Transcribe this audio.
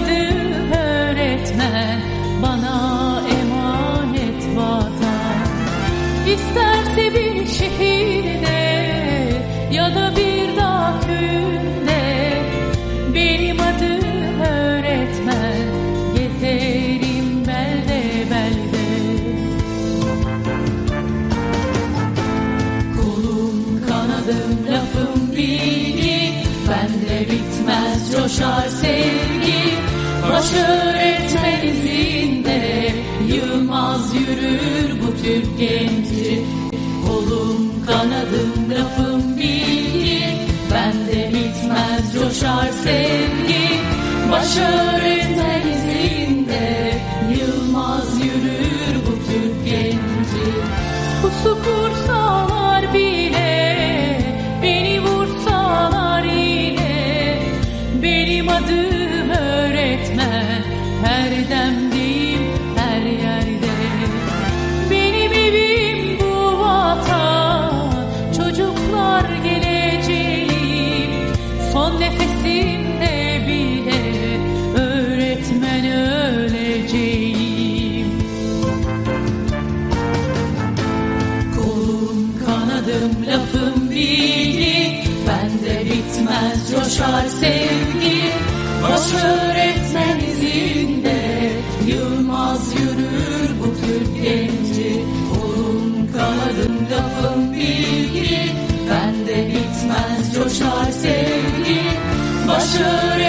Kalmadı öğretmen bana emanet vatan. İsterse bir şehirde ya da bir dağ Benim adım öğretmen gezerim belde belde Kolum kanadım lafım bilgi Bende bitmez coşar sevgi. Baş öğretmen Yılmaz yürür bu Türk genci. Kolum kanadım lafım bilgi Bende bitmez coşar sevgi. Baş öğretmen Yılmaz yürür bu Türk genci. Pusu kursalar bile Elimde öğretmen öleceğim. Kolum kanadım lafım bilgi. Bende bitmez coşar sevgi. Boş öğretmen izinde Yılmaz yürür bu Türk genci. Kolum kanadım lafım bilgi. Bende bitmez coşar sevgi. should